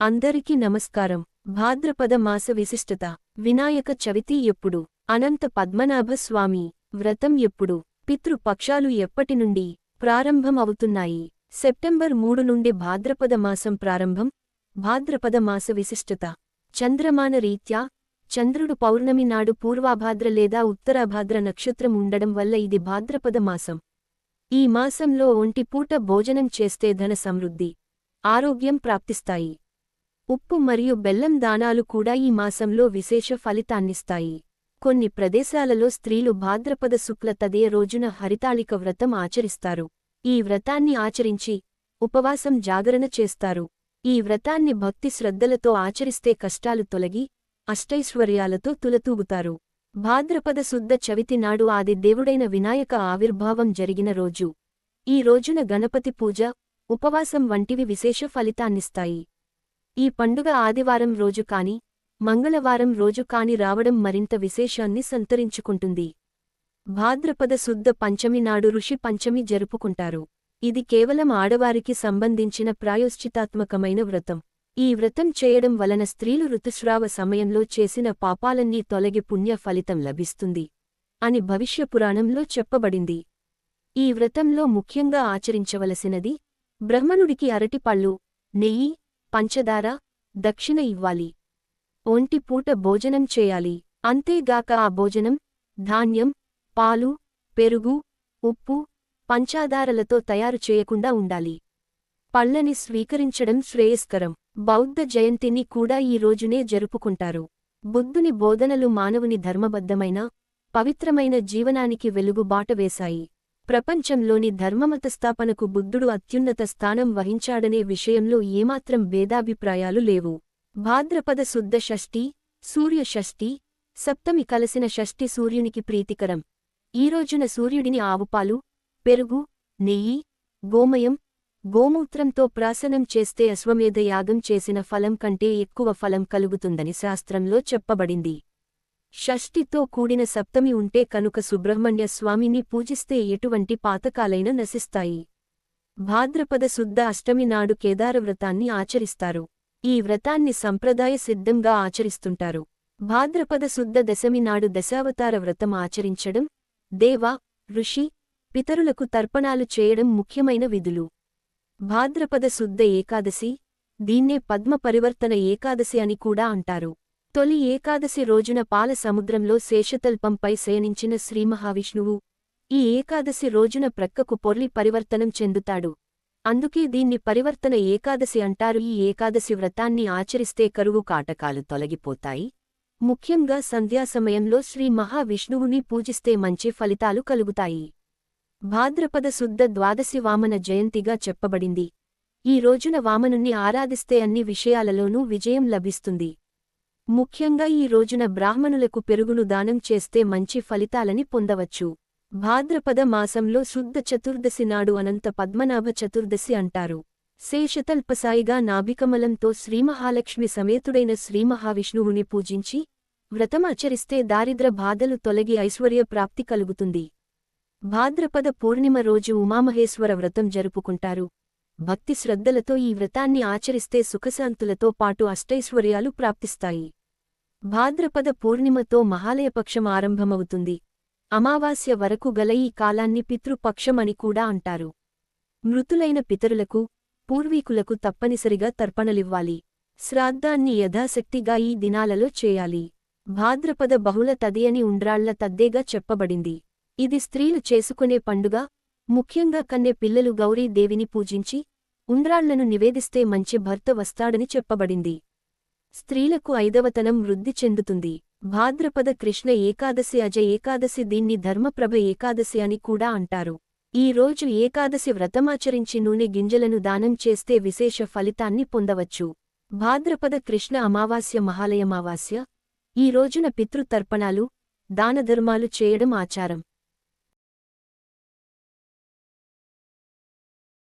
అందరికీ నమస్కారం. భాద్రపద మాస విశిష్టత. వినాయక చవితి ఎప్పుడు? అనంత పద్మనాభ స్వామి. వ్రతం ఎప్పుడు? పితృ పక్షాలు ఎప్పటి నుండి ప్రారంభం అవుతున్నాయి సెప్టెంబర్ మూడు నుండి భాద్రపద మాసం ప్రారంభం. భాద్రపద మాస విశిష్టత. చంద్రమాన రీత్యా చంద్రుడు పౌర్ణమి నాడు పూర్వాభాద్ర లేదా ఉత్తరాభాద్ర నక్షత్రం ఉండడం వల్ల ఇది భాద్రపద మాసం. ఈ మాసంలో ఒంటిపూట భోజనం చేస్తే ధన సమృద్ధి ఆరోగ్యం ప్రాప్తిస్తాయి. ఉప్పు మరియు బెల్లం దానాలు కూడా ఈ మాసంలో విశేష ఫలితాన్నిస్తాయి. కొన్ని ప్రదేశాలలో స్త్రీలు భాద్రపద శుక్ల తదే రోజున హరితాళిక వ్రతం ఆచరిస్తారు. ఈ వ్రతాన్ని ఆచరించి ఉపవాసం జాగరణ చేస్తారు. ఈ వ్రతాన్ని భక్తి శ్రద్ధలతో ఆచరిస్తే కష్టాలు తొలగి అష్టైశ్వర్యాలతో తులతూగుతారు. భాద్రపద శుద్ధ చవితి నాడు ఆది దేవుడైన వినాయక ఆవిర్భావం జరిగిన రోజు. ఈ రోజున గణపతి పూజ ఉపవాసం వంటివి విశేష ఫలితాన్నిస్తాయి. ఈ పండుగ ఆదివారం రోజు కాని మంగళవారం రోజు కాని రావడం మరింత విశేషాన్ని సంతరించుకుంటుంది. భాద్రపద శుద్ధ పంచమి నాడు ఋషి పంచమి జరుపుకుంటారు. ఇది కేవలం ఆడవారికి సంబంధించిన ప్రాయోశ్చితాత్మకమైన వ్రతం. ఈ వ్రతం చేయడం వలన స్త్రీలు ఋతుస్రావ సమయంలో చేసిన పాపాలన్నీ తొలగి పుణ్య ఫలితం లభిస్తుంది అని భవిష్యపురాణంలో చెప్పబడింది. ఈ వ్రతంలో ముఖ్యంగా ఆచరించవలసినది బ్రహ్మణుడికి అరటిపళ్ళు నెయ్యి పంచదార దక్షిణ ఇవ్వాలి. ఒంటిపూట భోజనం చేయాలి. అంతేగాక ఆ భోజనం ధాన్యం పాలు పెరుగు ఉప్పు పంచాదారలతో తయారు చేయకుండా ఉండాలి. పళ్ళని స్వీకరించడం శ్రేయస్కరం. బౌద్ధ జయంతిని కూడా ఈ రోజునే జరుపుకుంటారు. బుద్ధుని బోధనలు మానవుని ధర్మబద్ధమైన పవిత్రమైన జీవనానికి వెలుగుబాట వేశాయి. ప్రపంచంలోని ధర్మమత స్థాపనకు బుద్ధుడు అత్యున్నత స్థానం వహించాడనే విషయంలో ఏమాత్రం భేదాభిప్రాయాలు లేవు. భాద్రపద శుద్ధ షష్ఠి సూర్య షష్ఠి సప్తమి కలసిన షష్ఠి సూర్యునికి ప్రీతికరం. ఈ రోజున సూర్యుడిని ఆవుపాలు పెరుగు నెయ్యి గోమయం గోమూత్రంతో ప్రాసనం చేస్తే అశ్వమేధ యాగం చేసిన ఫలం కంటే ఎక్కువ ఫలం కలుగుతుందని శాస్త్రంలో చెప్పబడింది. షష్ఠితో కూడిన సప్తమి ఉంటే కనుక సుబ్రహ్మణ్య స్వామిని పూజిస్తే ఎటువంటి పాతకాలైన నశిస్తాయి. భాద్రపద శుద్ధ అష్టమి నాడు కేదారవ్రతాన్ని ఆచరిస్తారు. ఈ వ్రతాన్ని సంప్రదాయ సిద్ధంగా ఆచరిస్తుంటారు. భాద్రపద శుద్ధ దశమి నాడు దశావతార వ్రతం ఆచరించడం దేవ ఋషి పితరులకు తర్పణాలు చేయడం ముఖ్యమైన విధులు. భాద్రపద శుద్ధ ఏకాదశి దీన్నే పద్మ పరివర్తన ఏకాదశి అని కూడా అంటారు. తొలి ఏకాదశి రోజున పాల సముద్రంలో శేషతల్పంపై శయనించిన శ్రీమహావిష్ణువు ఈ ఏకాదశి రోజున ప్రక్కకు పొర్లి పరివర్తనం చెందుతాడు. అందుకే దీన్ని పరివర్తన ఏకాదశి అంటారు. ఈ ఏకాదశి వ్రతాన్ని ఆచరిస్తే కరువు కాటకాలు తొలగిపోతాయి. ముఖ్యంగా సంధ్యా సమయంలో శ్రీ మహావిష్ణువుని పూజిస్తే మంచి ఫలితాలు కలుగుతాయి. భాద్రపద శుద్ధ ద్వాదశి వామన జయంతిగా చెప్పబడింది. ఈ రోజున వామనుణ్ణి ఆరాధిస్తే అన్ని విషయాలలోనూ విజయం లభిస్తుంది. ముఖ్యంగా ఈ రోజున బ్రాహ్మణులకు పెరుగును దానం చేస్తే మంచి ఫలితాలని పొందవచ్చు. భాద్రపద మాసంలో శుద్ధ చతుర్దశి నాడు అనంత పద్మనాభ చతుర్దశి అంటారు. శేషతల్పసాయిగా నాభికమలంతో శ్రీమహాలక్ష్మి సమేతుడైన శ్రీమహావిష్ణువుని పూజించి వ్రతమాచరిస్తే దారిద్ర బాధలు తొలగి ఐశ్వర్య ప్రాప్తి కలుగుతుంది. భాద్రపద పూర్ణిమ రోజు ఉమామహేశ్వర వ్రతం జరుపుకుంటారు. భక్తి శ్రద్ధలతో ఈ వ్రతాన్ని ఆచరిస్తే సుఖశాంతులతో పాటు అష్టైశ్వర్యాలు ప్రాప్తిస్తాయి. భాద్రపద పూర్ణిమతో మహాలయపక్షం ఆరంభమవుతుంది. అమావాస్య వరకు గల ఈ కాలాన్ని పితృపక్షమని కూడా అంటారు. మృతులైన పితరులకు పూర్వీకులకు తప్పనిసరిగా తర్పణలివ్వాలి. శ్రాద్ధాన్ని యథాశక్తిగా ఈ దినాలలో చేయాలి. భాద్రపద బహుళ తదియని ఉండ్రాళ్ళ తద్దేగా చెప్పబడింది. ఇది స్త్రీలు చేసుకునే పండుగ ముఖ్యంగా కన్నె పిల్లలు గౌరీదేవిని పూజించి ఉండ్రాళ్ళను నివేదిస్తే మంచి భర్త వస్తాడని చెప్పబడింది. స్త్రీలకు ఐదవతనం వృద్ధి చెందుతుంది. భాద్రపద కృష్ణ ఏకాదశి అజ ఏకాదశి దీన్ని ధర్మప్రభ ఏకాదశి అని కూడా అంటారు. ఈ రోజు ఏకాదశి వ్రతమాచరించి నూనె గింజలను దానం చేస్తే విశేష ఫలితాన్ని పొందవచ్చు. భాద్రపద కృష్ణ అమావాస్య మహాలయమావాస్య. ఈ రోజున పితృతర్పణాలు దానధర్మాలు చేయడం ఆచారం.